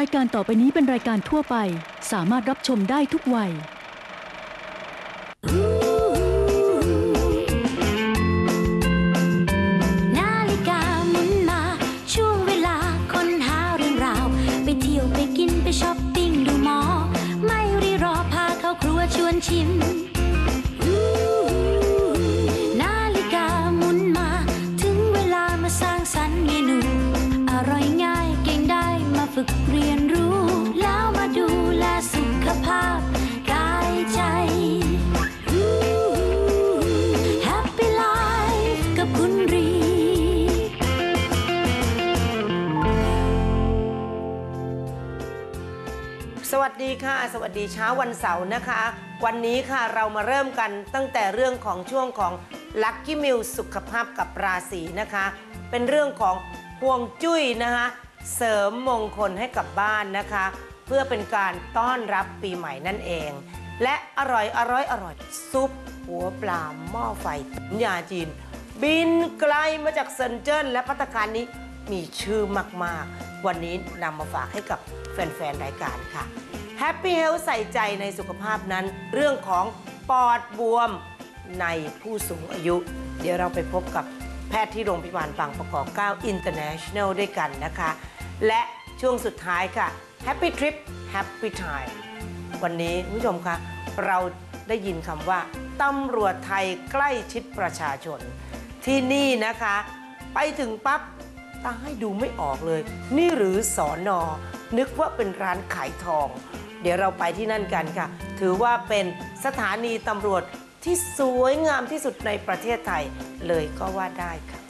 รายการต่อไปนี้เป็นรายการทั่วไป สามารถรับชมได้ทุกวัย นาฬิกาหมุนมา ช่วงเวลาค้นหาเรื่องราว ไปเที่ยวไปกินไปช้อปปิ้งดูหมอ ไม่รีรอพาเข้าครัวชวนชิม ดีค่ะ สวัสดีเช้าวันเสาร์นะคะ วันนี้ค่ะเรามาเริ่มกันตั้งแต่เรื่องของช่วงของ Lucky m i l สุขภาพกับราศีนะคะ เป็นเรื่องของห่วงจุ้ยนะคะ เสริมมงคลให้กับบ้านนะคะ เพื่อเป็นการต้อนรับปีใหม่นั่นเอง และอร่อยอร่อยอร่อยซุป หัวปลาหม้อไฟยาจีน บินไกลมาจากเซินเจิ้นและพัตตาคารนี้มีชื่อมาก ๆ วันนี้นำมาฝากให้กับแฟน ๆ รายการค่ะ Happy Health ใส่ใจในสุขภาพนั้น เรื่องของปอดบวมในผู้สูงอายุ เดี๋ยวเราไปพบกับแพทย์ที่โรงพยาบาลบางประกอบ 9 International ด้วยกันนะคะ และช่วงสุดท้ายค่ะ Happy Trip Happy Time วันนี้คุณผู้ชมคะเราได้ยินคำว่าตำรวจไทยใกล้ชิดประชาชน ที่นี่นะคะ ไปถึงปั๊บตาให้ดูไม่ออกเลย นี่หรือสอนอนึกว่าเป็นร้านขายทอง เดี๋ยวเราไปที่นั่นกันค่ะ ถือว่าเป็นสถานีตำรวจที่สวยงามที่สุดในประเทศไทยเลยก็ว่าได้ค่ะ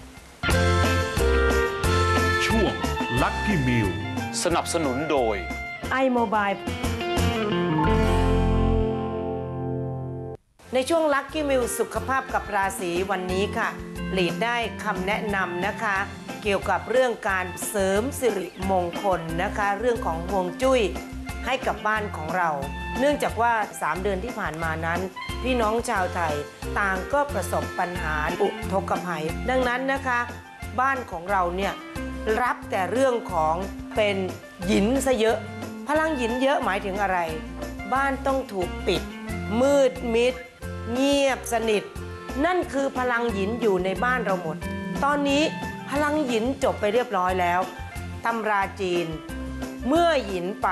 ช่วง Lucky Meal สนับสนุนโดย iMobile ในช่วง Lucky m i l สุขภาพกับราศีวันนี้ค่ะหลีดได้คำแนะนำนะคะ เกี่ยวกับเรื่องการเสริมสิริมงคลนะคะ เรื่องของห่วงจุ้ย ให้กับบ้านของเรา เนื่องจากว่า 3 เดือนที่ผ่านมานั้น พี่น้องชาวไทยต่างก็ประสบปัญหาอุทกภัย ดังนั้นนะคะ บ้านของเราเนี่ยรับแต่เรื่องของเป็นหยินซะเยอะ พลังหยินเยอะหมายถึงอะไร บ้านต้องถูกปิด มืดมิด เงียบสนิท นั่นคือพลังหยินอยู่ในบ้านเราหมด ตอนนี้พลังหยินจบไปเรียบร้อยแล้วตำราจีน เมื่อหยินไป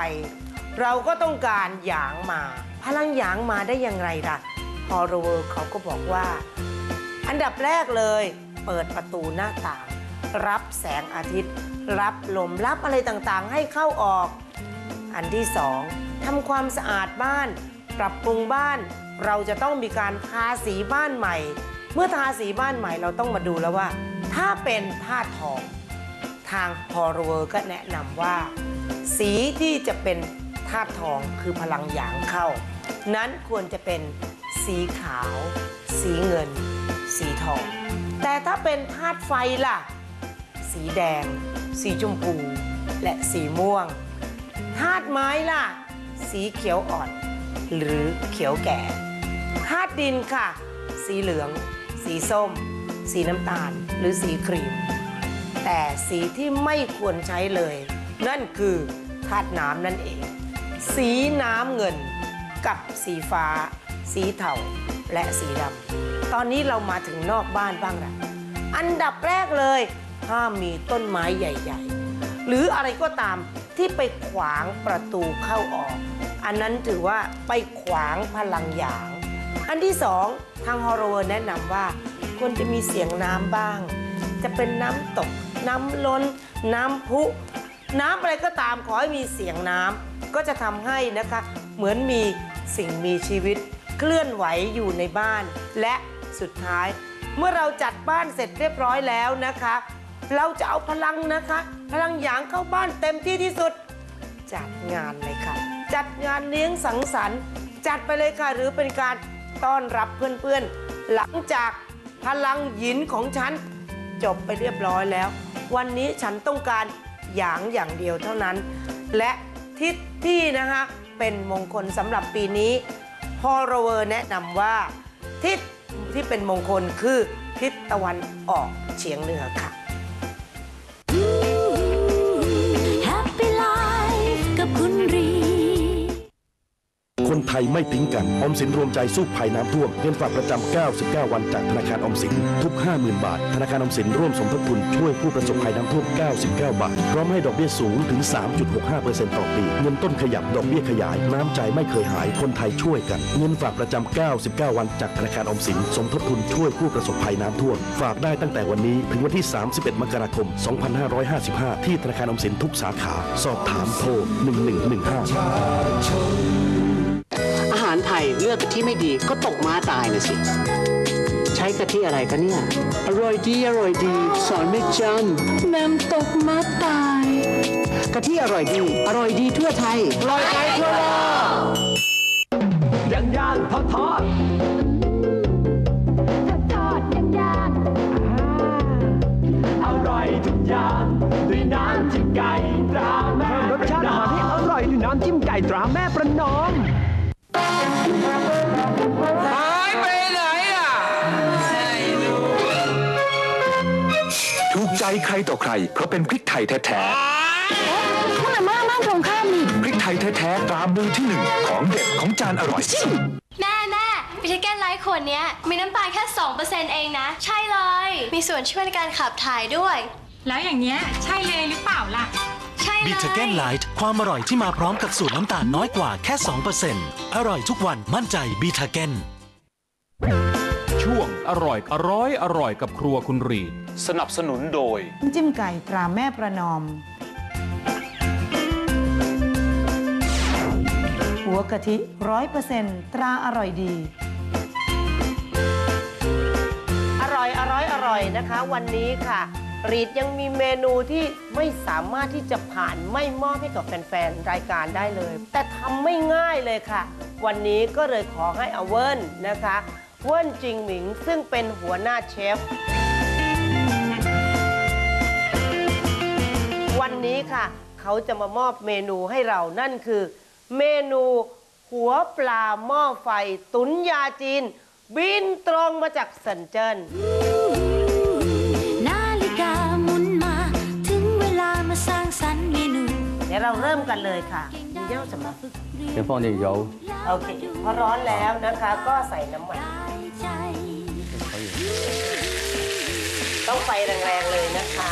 เราก็ต้องการหยางมา พลังหยางมาได้อย่างไรล่ะฮอร์เวิร์เขาก็บอกว่า อันดับแรกเลย เปิดประตูหน้าต่าง รับแสงอาทิตย์ รับลมรับอะไรต่างๆ ให้เข้าออก อันที่สองทำความสะอาดบ้าน ปรับปรุงบ้าน เราจะต้องมีการทาสีบ้านใหม่ เมื่อทาสีบ้านใหม่เราต้องมาดูแล้วว่า ถ้าเป็นธาตุทอง ทางฮอรเวอร์ก็แนะนำว่า สีที่จะเป็น ธาตุทองคือพลังหยางเข้า นั้นควรจะเป็นสีขาว สีเงิน สีทอง แต่ถ้าเป็นธาตุไฟล่ะ สีแดง สีชมพู และสีม่วงธาตุไม้ล่ะ สีเขียวอ่อน หรือเขียวแก่ธาตุดินค่ะ สีเหลือง สีส้ม สีน้ำตาล หรือสีครีม แต่สีที่ไม่ควรใช้เลย นั่นคือธาตุน้ำนั่นเอง สีน้ำเงิน กับสีฟ้า สีเทาและสีดำตอนนี้เรามาถึงนอกบ้านบ้างละอันดับแรกเลยห้ามมีต้นไม้ใหญ่ ๆ หรืออะไรก็ตามที่ไปขวางประตูเข้าออก อันนั้นถือว่าไปขวางพลังหยาง อันที่สองทางฮอร์เวอร์แนะนำว่าควรจะมีเสียงน้ำบ้าง จะเป็นน้ำตก น้ำล้น น้ำพุ น้ำอะไรก็ตามขอให้มีเสียงน้ำ ก็จะทำให้นะคะ เหมือนมีสิ่งมีชีวิต เคลื่อนไหวอยู่ในบ้าน และสุดท้าย เมื่อเราจัดบ้านเสร็จเรียบร้อยแล้วนะคะ เราจะเอาพลังนะคะ พลังหยางเข้าบ้านเต็มที่ที่สุด จัดงานเลยค่ะ จัดงานเลี้ยงสังสรรค์ จัดไปเลยค่ะหรือเป็นการต้อนรับเพื่อนๆ หลังจากพลังหยินของฉันจบไปเรียบร้อยแล้ว วันนี้ฉันต้องการหยางอย่างเดียวเท่านั้น และ ทิศที่นะคะเป็นมงคลสำหรับปีนี้ฮอรเวอร์แนะนำว่าทิศที่เป็นมงคลคือทิศตะวันออกเฉียงเหนือค่ะ ยไม่ทิ้งกัน ออมสินรวมใจสู้ภัยน้ำท่วม เงินฝากประจำ 99 วันจากธนาคารออมสิน ทุก 50,000 บาท ธนาคารออมสินร่วมสมทบทุนช่วยผู้ประสบภัยน้ำท่วม 99 บาท พร้อมให้ดอกเบี้ยสูงถึง 3.65%ต่อปี เงินต้นขยับ ดอกเบี้ยขยาย น้ำใจไม่เคยหาย คนไทยช่วยกัน เงินฝากประจำ 99 วันจากธนาคารออมสิน สมทบทุนช่วยผู้ประสบภัยน้ำท่วม ฝากได้ตั้งแต่วันนี้ถึงวันที่ 31 มกราคม 2555 ที่ธนาคารออมสินทุกสาขา สอบถามโทร1115 เลือกกะทิไม่ดีก็ตกม้าตายนะสิ ใช้กะทิอะไรกันเนี่ย อร่อยดีอร่อยดี สอนไม่จำแมมตกม้าตายกะทิอร่อยดี อร่อยดีทั่วไทยอร่อยไทยทั่วโลกย่างย่างทอดทอดทอดย่างย่างอร่อยทุกอย่างด้วยน้ำจิ้มไก่ตราแม่รสชาติอาหารที่อร่อยด้วยน้ำจิ้มไก่ตราแม่ประนอม ถูกใจใครต่อใคร เพราะเป็นพริกไทยแท้คุณอาม่าบ้านตรงข้ามนี่ๆ พริกไทยแท้ๆตามมือที่หนึ่งของเด็ดของจานอร่อย แม่แม่วิตาแกนไลท์ขวดเนี้ย มีน้ำตาลแค่ 2%เองนะ ใช่เลย มีส่วนช่วยในการขับถ่ายด้วย แล้วอย่างเนี้ยใช่เลยหรือเปล่าล่ะใช่เลย บิทเกนไลท์ความอร่อยที่มาพร้อมกับสูตรน้ำตาลน้อยกว่าแค่ 2%อร่อยทุกวันมั่นใจบิทเกนช่วงอร่อยอร่อยอร่อยกับครัวคุณรีดสนับสนุนโดยน้ำจิ้มไก่ตราแม่ประนอม หัวกะทิร้อยเปอร์เซ็นต์ตราอร่อยดี อร่อยอร่อยอร่อยนะคะ วันนี้ค่ะ รีดยังมีเมนูที่ไม่สามารถที่จะผ่านไม่มอบให้กับแฟนๆ รายการได้เลย แต่ทำไม่ง่ายเลยค่ะ วันนี้ก็เลยขอให้อเวินนะคะเวินจิงหมิงซึ่งเป็นหัวหน้าเชฟ วันนี้ค่ะ เขาจะมามอบเมนูให้เรานั่นคือ เมนูหัวปลาหม้อไฟ ตุนยาจีน บินตรงมาจากสันเจิ้นดี๋ยวเราเริ่มกันเลยค่ะมีเยอะสำหรับ 先放点油， โอเค พอร้อนแล้วนะคะ ก็ใส่น้ำมัน ใจ ต้องไฟแรงๆเลยนะคะ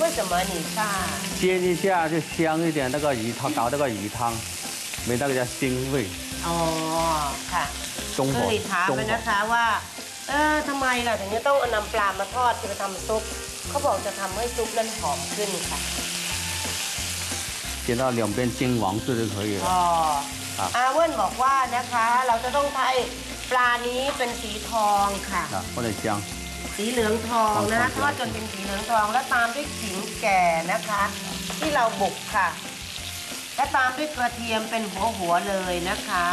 为什么你下煎一下就香一点，那个鱼汤搞那个鱼汤，没那个叫腥味。 อ๋อ ค่ะ 中 คือ 火 หลีถาม 中 ไป 火 นะคะว่า เออทำไมล่ะถึงจะต้องเอานำปลามาทอดจะไปทำซุป เขาบอกจะทำให้ซุปนั้นหอมขึ้นค่ะ 煎到两边金黄色就可以 อ๋อ 了。 อาเว่นบอกว่านะคะ เราจะต้องใช้ปลานี้เป็นสีทองค่ะ 啊，放点姜， สีเหลืองทองนะคะ ท ท อง อดจนเป็นสีเหลืองทอง แล้วตามด้วยขิงแก่นะคะ ที่เราบุกค่ะ และตามด้วยกระเทียมเป็นหัวหัวๆเลยนะคะ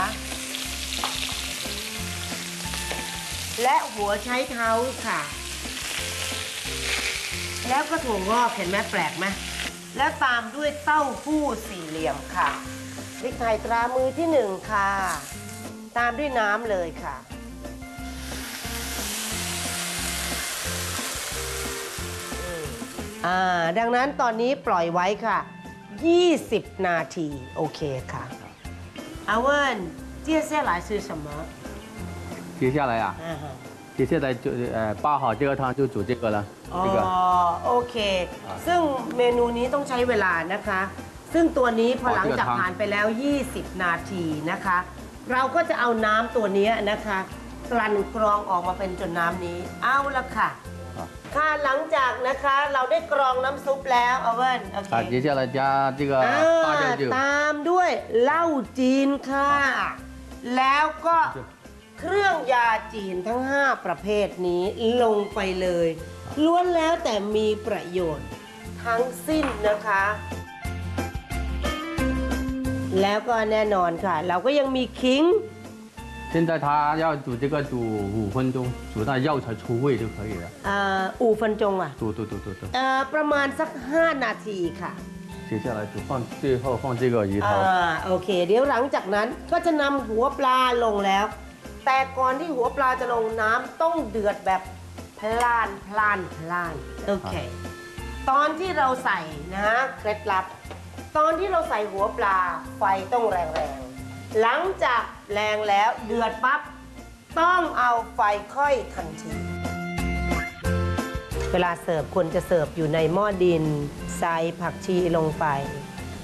และหัวใช้เท้าค่ะ แล้วก็ถั่วงอกเห็นไหมแปลกไหมแล้วตามด้วยเต้าหู้สี่เหลี่ยมค่ะพริกไทยตรามือที่หนึ่งค่ะ ตามด้วยน้ำเลยค่ะ อ่า ดังนั้นตอนนี้ปล่อยไว้ค่ะ 20 นาที โอเคค่ะอาเวินเจี๊ยเสียหลายซื้อสมอเจี๊ยเสียอะไรอะ 接下来就呃煲好这个汤就煮这个了， อ๋อ 这个 โอเค ซึ่งเมนูนี้ต้องใช้เวลานะคะ ซึ่งตัวนี้พอหลังจากผ่านไปแล้ว 20 นาทีนะคะ เราก็จะเอาน้ำตัวนี้นะคะ กลั่นกรองออกมาเป็นจนน้ำนี้ เอาละค่ะ ค่ะหลังจากนะคะเราได้กรองน้ำซุปแล้วเอาเวนโอเค 啊，接下来加这个 อ่า 八角酒， ตามด้วยเหล้าจีนค่ะ แล้วก็ เครื่องยาจีนทั้ง 5 ประเภทนี้ลงไปเลย ล้วนแล้วแต่มีประโยชน์ทั้งสิ้นนะคะ แล้วก็แน่นอนค่ะ เราก็ยังมีขิง 现在它要煮这个煮五分钟，煮到药材出味就可以了。 อ่าอูฟันจงอ่ะ 煮煮煮煮煮， เอ่อประมาณสัก 5 นาทีค่ะ 接下来煮放最后放这个鱼 อ่า 汤， โอเค เดี๋ยวหลังจากนั้นก็จะนำหัวปลาลงแล้ว แต่ก่อนที่หัวปลาจะลงน้ำต้องเดือดแบบพล่านพล่านพล่านโอเค ตอนที่เราใส่นะฮะเคล็ดลับ ตอนที่เราใส่หัวปลาไฟต้องแรงๆ หลังจากแรงแล้วเดือดปั๊บต้องเอาไฟค่อยทันทีเวลาเสิร์ฟควรจะเสิร์ฟอยู่ในหม้อดินใส่ผักชีลงไป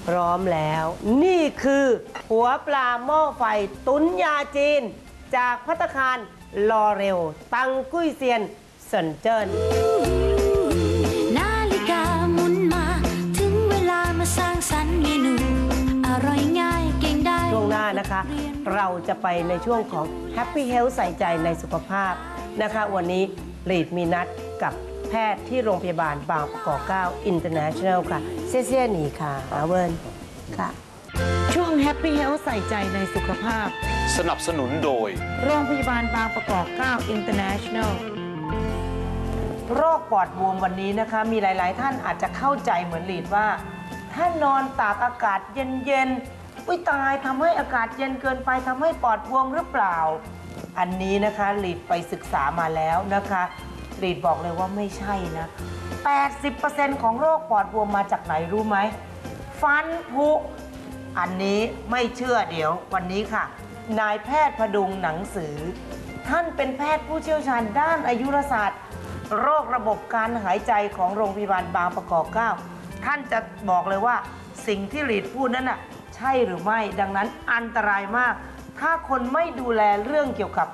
พร้อมแล้ว นี่คือหัวปลาหม้อไฟ ตุนยาจีน จากพัตตาคารลอเรล ตังกุ้ยเซียนเซินเจิ้นนาฬิกาหมุนมา ถึงเวลามาสร้างสรรค์เมนูอร่อยง่ายเก่งได้ช่วงหน้านะคะ เราจะไปในช่วงของ Happy Health ใส่ใจในสุขภาพนะคะ วันนี้ลีดมีนัดกับแพทย์ที่โรงพยาบาลบางประกอบ9 International ค่ะ เซี่ยเซี่ยหนีค่ะอาเวิร์นค่ะ ช่วง Happy Health ใส่ใจในสุขภาพ สนับสนุนโดย โรงพยาบาลบางประกอบ 9 International โรคปอดบวมวันนี้นะคะ มีหลาย ๆ ท่านอาจจะเข้าใจเหมือนลีดว่า ถ้านอนตากอากาศเย็น ๆ อุ้ยตายทำให้อากาศเย็นเกินไปทำให้ปอดบวมหรือเปล่า อันนี้นะคะลีดไปศึกษามาแล้วนะคะลีดบอกเลยว่าไม่ใช่นะ 80%ของโรคปอดบวมมาจากไหนรู้ไหมฟันผุอันนี้ไม่เชื่อเดี๋ยววันนี้ค่ะ นายแพทย์พดุงหนังสือ ท่านเป็นแพทย์ผู้เชี่ยวชาญด้านอายุรศาสตร์ โรคระบบการหายใจของโรงพยาบาลบางประกอบ9ท่านจะบอกเลยว่าสิ่งที่รีดพูดนั้นน่ะใช่หรือไม่ดังนั้นอันตรายมาก ถ้าคนไม่ดูแลเรื่องเกี่ยวกับ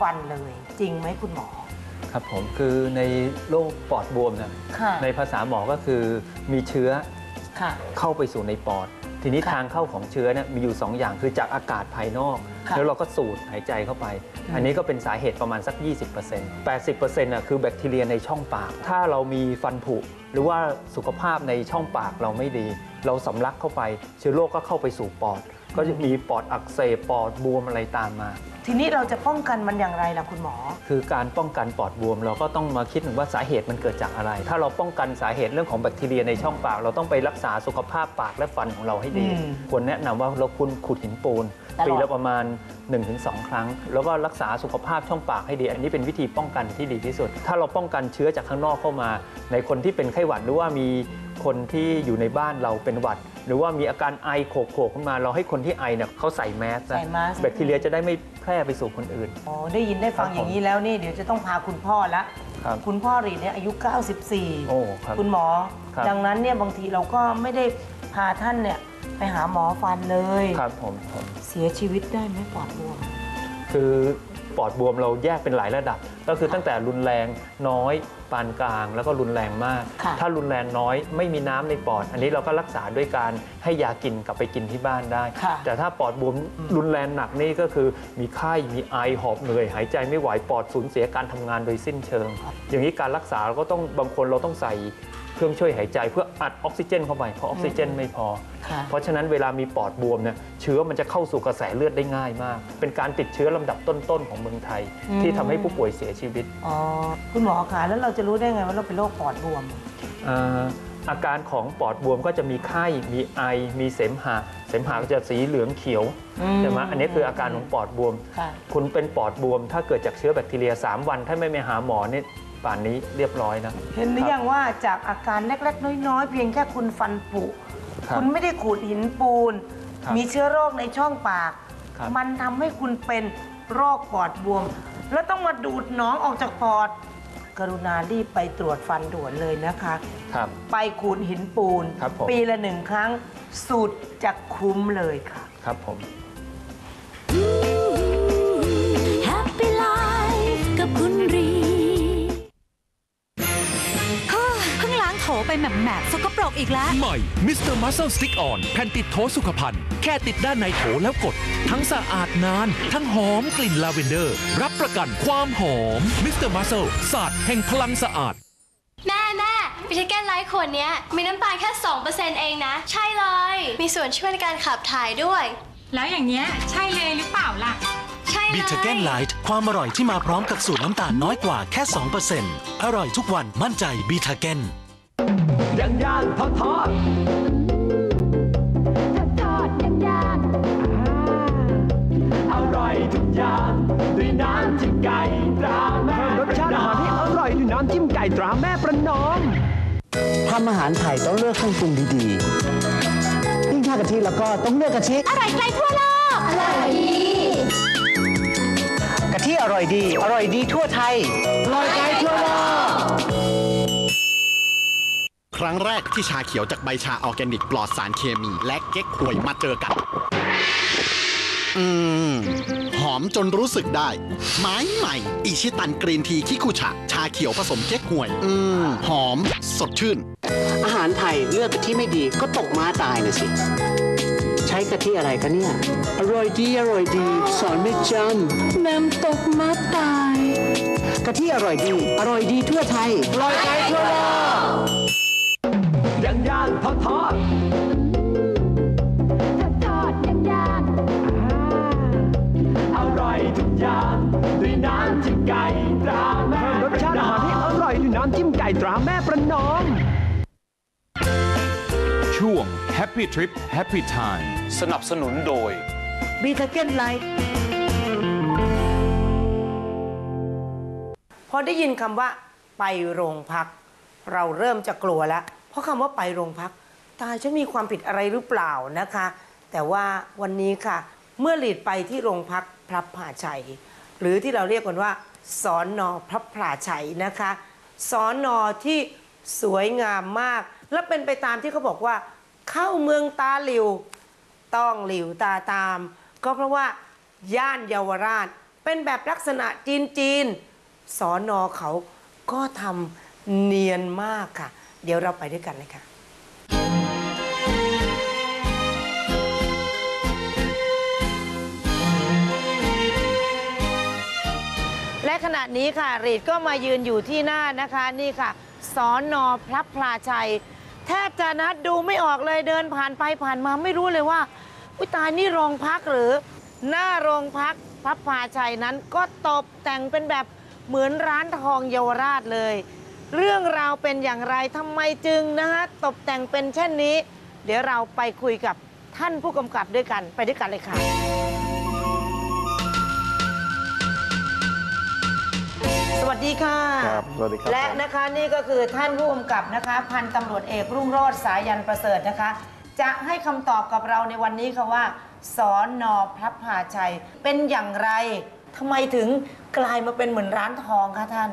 ฟันเลย จริงไหมคุณหมอ ครับผมคือในโรคปอดบวมนะค่ะในภาษาหมอก็คือมีเชื้อค่ะ เข้าไปสู่ในปอด ทีนี้ค่ะทางเข้าของเชื้อเนี่ยมีอยู่ 2 อย่างคือจากอากาศภายนอก ค่ะแล้วเราก็สูดหายใจเข้าไปอืมอันนี้ก็เป็นสาเหตุประมาณสัก 20% 80%น่ะคือแบคทีเรียในช่องปาก ถ้าเรามีฟันผุ หรือว่าสุขภาพในช่องปากเราไม่ดี เราสำลักเข้าไป เชื้อโรคก็เข้าไปสู่ปอด ก็จะมีปอดอักเสบปอดบวมอะไรตามมา ทีนี้เราจะป้องกันมันอย่างไรล่ะคุณหมอ คือการป้องกันปอดบวม เราก็ต้องมาคิดถึงว่าสาเหตุมันเกิดจากอะไร ถ้าเราป้องกันสาเหตุเรื่องของแบคทีเรียในช่องปาก เราต้องไปรักษาสุขภาพปากและฟันของเราให้ดี อืมควรแนะนำว่าเราควรขุดหินปูน ตลอด ปีละประมาณ 1-2 ครั้ง แล้วก็รักษาสุขภาพช่องปากให้ดี อันนี้เป็นวิธีป้องกันที่ดีที่สุด ถ้าเราป้องกันเชื้อจากข้างนอกเข้ามา ในคนที่เป็นไข้หวัดหรือว่ามีคนที่อยู่ในบ้านเราเป็นหวัด หรือว่ามีอาการไอโขกๆขึ้นมา เราให้คนที่ไอเนี่ยเขาใส่แมสนะ ใส่แมสแบคทีเรียจะได้ไม่แพ ร่ไปสู่คนอื่น อ๋อได้ยินได้ฟังครับผมอย่างนี้แล้วนี่เดี๋ยวจะต้องพาคุณพ่อละครับคุณพ่อรีดเนี่ยอายุ 94โอ้ครับคุณหมอ ครับ ดังนั้นเนี่ยบางทีเราก็ไม่ได้พาท่านเนี่ยไปหาหมอฟันเลย ครับผมผมเสียชีวิตได้ไหมปอดบวมคือ ปอดบวมเราแยกเป็นหลายระดับ ก็คือตั้งแต่รุนแรงน้อยปานกลาง แล้วก็รุนแรงมาก ค่ะ ถ้ารุนแรงน้อยไม่มีน้ำในปอด อันนี้เราก็รักษาด้วยการให้ยากินกลับไปกินที่บ้านได้ ค่ะ แต่ถ้าปอดบวมรุนแรงหนักนี่ก็คือมีไข้มีไอหอบเหนื่อย หายใจไม่ไหวปอดสูญเสียการทำงานโดยสิ้นเชิง อย่างนี้การรักษาเราก็ต้องบางคนเราต้องใส่ เครื่องช่วยหายใจเพื่ออัดออกซิเจนเข้าไปเพราะออกซิเจนไม่พอ ค่ะเพราะฉะนั้นเวลามีปอดบวมเนี่ยเชื้อมันจะเข้าสู่กระแสเลือดได้ง่ายมาก เป็นการติดเชื้อลำดับต้นๆของเมืองไทย อืม ที่ทำให้ผู้ป่วยเสียชีวิต อ๋อคุณหมอคะแล้วเราจะรู้ได้ไงว่าเราเป็นโรคปอดบวม อ่าอาการของปอดบวมก็จะมีไข้ มีไอ มีเสมหะ เสมหะก็จะสีเหลืองเขียวอืม ใช่ไหมอันนี้คืออาการของปอดบวม ค่ะ คุณเป็นปอดบวม ถ้าเกิดจากเชื้อแบคทีเรีย 3 วัน ถ้าไม่ไปหาหมอเนี่ย ป่านนี้เรียบร้อยนะ เห็นหรือยังว่าจากอาการเล็กๆ น้อยๆ เพียงแค่คุณฟันผุครับคุณไม่ได้ขูดหินปูน ครับมีเชื้อโรคในช่องปาก ครับ มันทำให้คุณเป็นโรคปอดบวม แล้วต้องมาดูดหน้องออกจากปอด กรุณารีบไปตรวจฟันด่วนเลยนะคะ ครับ ไปขูดหินปูน ครับผม ปีละหนึ่งครั้งสูตรจะคุ้มเลยค่ะ ครับผม Happy Life กับคุณ ไปแหมบๆสกปรกอีกแล้ว ใหม่ Mr. Muscle Stick On แผ่นติดโถสุขภัณฑ์ แค่ติดด้านในโถแล้วกด ทั้งสะอาดนาน ทั้งหอมกลิ่นลาเวนเดอร์ รับประกันความหอม Mr. Muscle ศาสตร์แห่งพลังสะอาด แม่แม่พิทแกนไลท์ขวดเนี้ย มีน้ำตาลแค่ 2%เองนะ ใช่เลย มีส่วนช่วยในการขับถ่ายด้วย แล้วอย่างเนี้ยใช่เลยหรือเปล่าล่ะ ใช่เลย บิทเกนไลท์ความอร่อยที่มาพร้อมกับสูตรน้ำตาลน้อยกว่าแค่ 2%อร่อยทุกวันมั่นใจบิทเกน ย่างย่างทอดทอดทอดย่างย่างอร่อยทุกอย่างด้วยน้ำจิ้มไก่ตราแม่รสชาติอาหารที่อร่อยด้วยน้ำจิ้มไก่ตราแม่ประนอมทำอาหารไทยต้องเลือกเครื่องปรุงดีๆชากะทิแล้วก็ต้องเลือกกะทิอร่อยไกลทั่วโลกอร่อยดีกะทิอร่อยดี อร่อยดีทั่วไทยอร่อยไกลทั่วโลก ครั้งแรกที่ชาเขียวจากใบชาออร์แกนิกปลอดสารเคมี และเก๊กฮวยมาเจอกัน อืม หอมจนรู้สึกได้ ไม้ใหม่ อิชิตันกรีนทีคิคุชะ ชาเขียวผสมเก๊กฮวย อืม หอม สดชื่น อาหารไทยเลือกกะทิไม่ดีก็ตกม้าตายนะสิ ใช้กะทิอะไรกันเนี่ย อร่อยดี อร่อยดี สอนไม่จำน้ำตกม้าตาย กะทิอร่อยดี อร่อยดีทั่วไทย อร่อยไกลทั่วโลก ย่างย่างทอดทอดทอดย่างย่างอร่อยทุกอย่างด้วยน้ำจิ้มไก่ตราแม่รสชาติอาหารที่อร่อยด้วยน้ำจิ้มไก่ตราแม่ประนอมช่วง Happy Trip Happy Time สนับสนุนโดยบีทาเก้นไลท์พอได้ยินคำว่าไปโรงพัก เราเริ่มจะกลัวแล้ว เพราะคำว่าไปโรงพัก ตายฉันมีความผิดอะไรหรือเปล่านะคะ แต่ว่าวันนี้ค่ะ เมื่อหลีดไปที่โรงพักพระผาชัย หรือที่เราเรียกกันว่าสอนนอพระผาชัยนะคะสอนนอที่สวยงามมาก และเป็นไปตามที่เขาบอกว่า เข้าเมืองตาหลิว ต้องหลิวตาตาม ก็เพราะว่าย่านเยาวราช เป็นแบบลักษณะจีนจีนๆสอนอเขาก็ทำเนียนมากค่ะ เดี๋ยวเราไปด้วยกันเลยค่ะและขณะนี้ค่ะรีดก็มายืนอยู่ที่หน้านะคะนี่ค่ะสอนนอพระพลาชัย แทบจะนัดดูไม่ออกเลยเดินผ่านไปผ่านมาไม่รู้เลยว่าอุ้ยตายนี่โรงพักหรือ หน้าโรงพักพระพลาชัยนั้นก็ตกแต่งเป็นแบบเหมือนร้านทองเยาวราชเลย เรื่องราวเป็นอย่างไรทำไมจึงนะฮะตกแต่งเป็นเช่นนี้ เดี๋ยวเราไปคุยกับท่านผู้กำกับด้วยกันไปด้วยกันเลยค่ะ สวัสดีค่ะ ครับสวัสดีครับ และผมนะคะนี่ก็คือท่านผู้กำกับนะคะ พันตำรวจเอกรุ่งโรจน์สายันประเสริฐนะคะ จะให้คำตอบกับเราในวันนี้ค่ะว่าสอนอพระพาชัยเป็นอย่างไรทำไมถึงกลายมาเป็นเหมือนร้านทองคะท่าน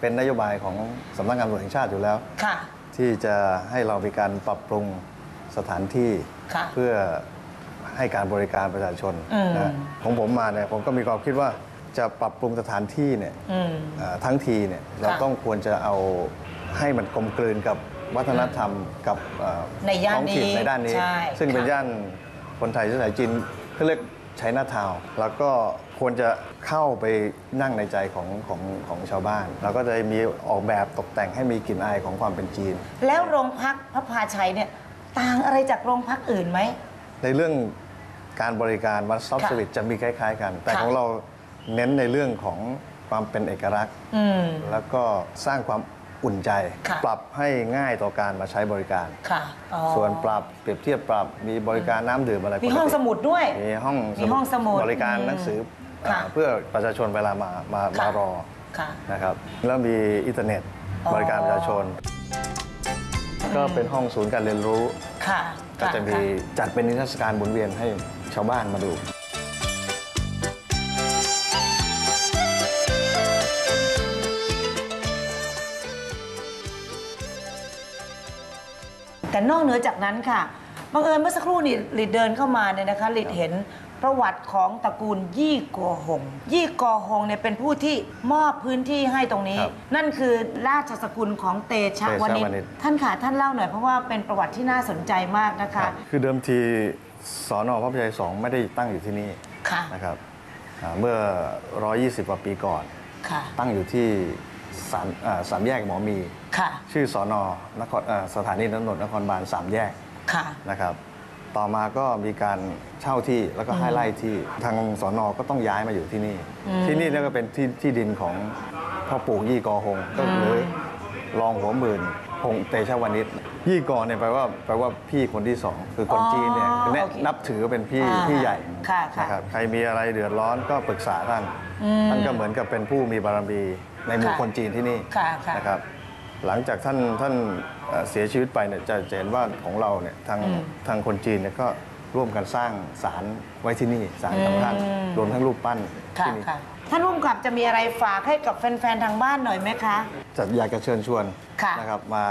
เป็นนโยบายของสำนักงานตำรวจแห่งชาติอยู่แล้ว ค่ะ ที่จะให้เรามีการปรับปรุงสถานที่ค่ะเพื่อให้การบริการประชาชนอืม นะของผมมาเนี่ยผมก็มีความคิดว่าจะปรับปรุงสถานที่เนี่ยอืม เอ่อทั้งทีเนี่ยเราต้องควรจะเอาให้มันกลมกลืนกับวัฒนธรรมกับเอ่อในย่านท้องถิ่นนี้ในด้านนี้ ใช่ซึ่งเป็นค่ะ ย่านคนไทยเชื้อสายจีนเขาเรียกใช้หน้าทาวน์แล้วก็ ควรจะเข้าไปนั่งในใจของของของชาวบ้าน เราก็จะมีออกแบบตกแต่งให้มีกลิ่นอายของความเป็นจีน แล้วโรงพักพระพาชัยเนี่ยต่างอะไรจากโรงพักอื่นไหม ในเรื่องการบริการวั s ซ็อปค่ะสวิตจะมีคล้าย ๆ กัน แต่ค่ะของเราเน้นในเรื่องของความเป็นเอกลักษณ์อืมแล้วก็สร้างความอุ่นใจค่ะปรับให้ง่ายต่อการมาใช้บริการค่ะอ๋อส่วนปรับเปรียบเทียบปรับมีบริการน้ำดื่มอะไรมีห้องปกติสมุดด้วย มีห้องมีห้องสมุดบริการหนังสือค่ะอ่า เพื่อประชาชนเวลามามาค่ะมารอค่ะนะครับแล้วมีอินเทอร์เน็ตอ๋อบริการประชาชน ก็เป็นห้องศูนย์การเรียนรู้ค่ะก็จะมีค่จัดเป็นนิทรรศการหมุนเวียนให้ชาวบ้านมาดูแต่นอกเหนือจากนั้นค่ะ บังเอิญเมื่อสักครู่นี่ลิดเดินเข้ามาเนี่ยนะคะลิดเห็น ประวัติของตระกูลยี่กอหง ยี่กอหงเนี่ยเป็นผู้ที่มอบพื้นที่ให้ตรงนี้ ครับนั่นคือราชสกุลของเตชะวณิชเตชะวณิช ท่านค่ะท่านเล่าหน่อยเพราะว่าเป็นประวัติที่น่าสนใจมากนะคะคือเดิมทีสอนอพระพยายสองไม่ได้ตั้งอยู่ที่นี่ค่ะนะครับอ่าเมื่อ 120กว่าปีก่อน ค่ะตั้งอยู่ที่สามอ่าสามแยกหมอมี ค่ะชื่อสอนอนครอ่าสถานีตำรวจนครบาลสามแยกค่ะ นะครับ ต่อมาก็มีการเช่าที่แล้วก็ให้ไล่ที่ทางสอนอก็ต้องย้ายมาอยู่ที่นี่อืมที่นี่เนี่ยก็เป็นที่ที่ดินของพ่อปู่ยี่กอหงก็คือรองหัวหมื่นหงเตชะวณิชยี่กอเนี่ยแปลว่าแปลว่าพี่คนที่สองคือคนจีนเนี่ยอ๋อเนี่ยโอเคนับถือเป็นพี่อ่าพี่ใหญ่ค่ะค่ะนะครับใครมีอะไรเดือดร้อนก็ปรึกษาท่านอืมท่านก็เหมือนกับเป็นผู้มีบารมีในหมู่ค่ะคนจีนที่นี่ค่ะค่ะนะครับ หลังจากท่านท่านเอ่อเสียชีวิตไปเนี่ยจะจะเห็นว่าของเราเนี่ยทางอืมทางคนจีนเนี่ยก็ร่วมกันสร้างศาลไว้ที่นี่ศาลสำคัญอืมรวมทั้งรูปปั้นค่ะที่นี่ค่ะท่านผู้กำกับจะมีอะไรฝากให้กับแฟน ๆ ทางบ้านหน่อยไหมคะจะอยากจะเชิญชวนค่ะนะครับมา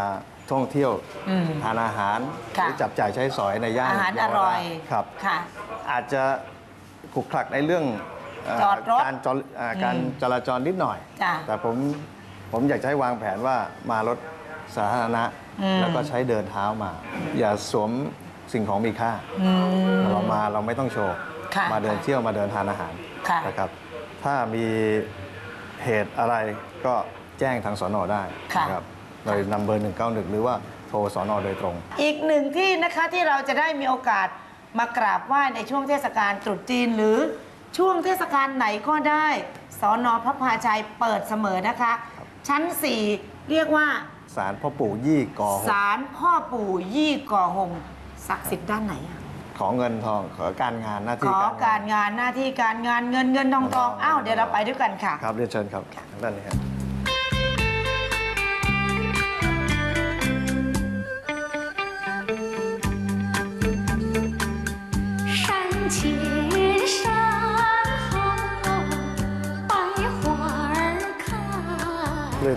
ท่องเที่ยวอืมทานอาหารหค่ะรือจับจ่ายใช้สอยในย่านอาหารเยอวร่อยชครับค่ะอาจจะขลุกคลักในเรื่องเจอดรถการจรอ่าการอืมจราจรนิดหน่อยจ้ะแต่ผม ผมอยากจะให้วางแผนว่ามารถสาธารณะอืมแล้วก็ใช้เดินเท้ามา อย่าสวมสิ่งของมีค่าอืมเรามาเราไม่ต้องโชว์ ค่ะมาเดินเที่ยวมาเดินทานอาหารค่ะ นะครับ ถ้ามีเหตุอะไรก็แจ้งทางสอนอได้ค่ะนะครับโดยนำเบอร์ 191 หรือว่าโทรสอนอโดยตรง อีกหนึ่งที่นะคะที่เราจะได้มีโอกาสมากราบไหว้ในช่วงเทศกาลตรุษจีน หรือช่วงเทศกาลไหนก็ได้สอนอพระพาชัยเปิดเสมอนะคะ ชั้น 4 เรียกว่าศาลพ่อปู่ยี่กอหกศาลพ่อปู่ยี่ก่อหงศักดิ์สิทธิ์ด้านไหนอะขอเงินทองขอการงานหน้าขที่อการงานการงานหน้าที่การงานเงินเงินทองทองอ้าวเดี๋ยวเราไปด้วยกันค่ะ ครับเรียนเชิญครับทางด้านนี้ครับ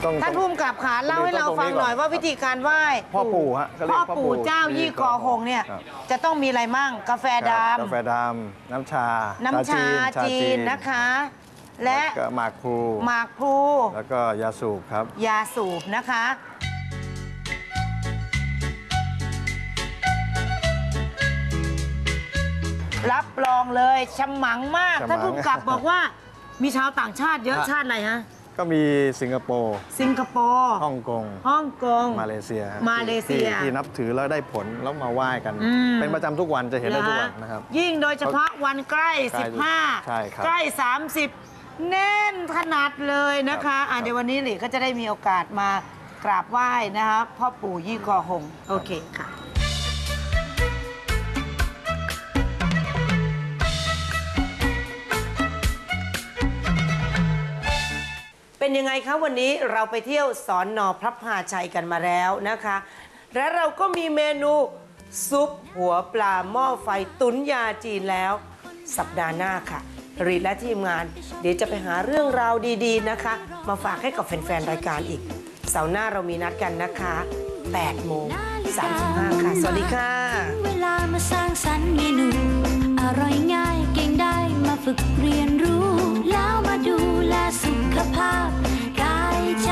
ต้องท่านผู้กำกับขาเล่าให้เราฟังหน่อยว่าวิธีการไหว้พ่อปู่ฮะเขาเรียพ่อกพ่อปู่ปู่เจ้ายี่กอหงเนี่ยครับจะต้องมีอะไรมั่งกาแฟดกาแฟดำน้ำชาำน้ำชาจีนนะคะ และก็หมากพลูหมากพลูแล้วก็ยาสูบครับ ยาสูบนะคะรับรองเลยฉมังมากฉมังท่านผู้กำกับบอกว่ามีชาวต่างชาติเยอะฮะชาติอะไรฮะ ก็มีสิงคโปร์สิงคโปร์ฮ่องกงฮ่องกงมาเลเซียฮะมาเลเซียที่ที่นับถือแล้วได้ผลแล้วมาไหว้กันอืมเป็นประจำทุกวันจะเห็นได้ทุกวันนะครับ ยิ่งโดยเฉพาะวันใกล้ใกล้ 15 ใช่ครับใกล้ 30 แน่นขนาดเลยนะคะอะเดี๋ยววันนี้หลีก็จะได้มีโอกาสมากราบไหว้นะคะพ่อปู่ยี่กอหง โอเคค่ะ เป็นยังไงคะวันนี้เราไปเที่ยวสอนนอพระพาชัยกันมาแล้วนะคะ และเราก็มีเมนูซุปหัวปลาหม้อไฟตุ๋นยาจีนแล้ว สัปดาห์หน้าค่ะรีดและทีมงาน เดี๋ยวจะไปหาเรื่องราวดีๆนะคะ มาฝากให้กับแฟนๆ รายการอีก เสาร์หน้าเรามีนัดกันนะคะ8โมง35 ค่ะ สวัสดีค่ะเวลามาสร้างสรรค์เมนูอร่อยง่ายเก่งได้มาฝึกเรียนรู้ แล้วมาดูแลสุข ภาพกายใจ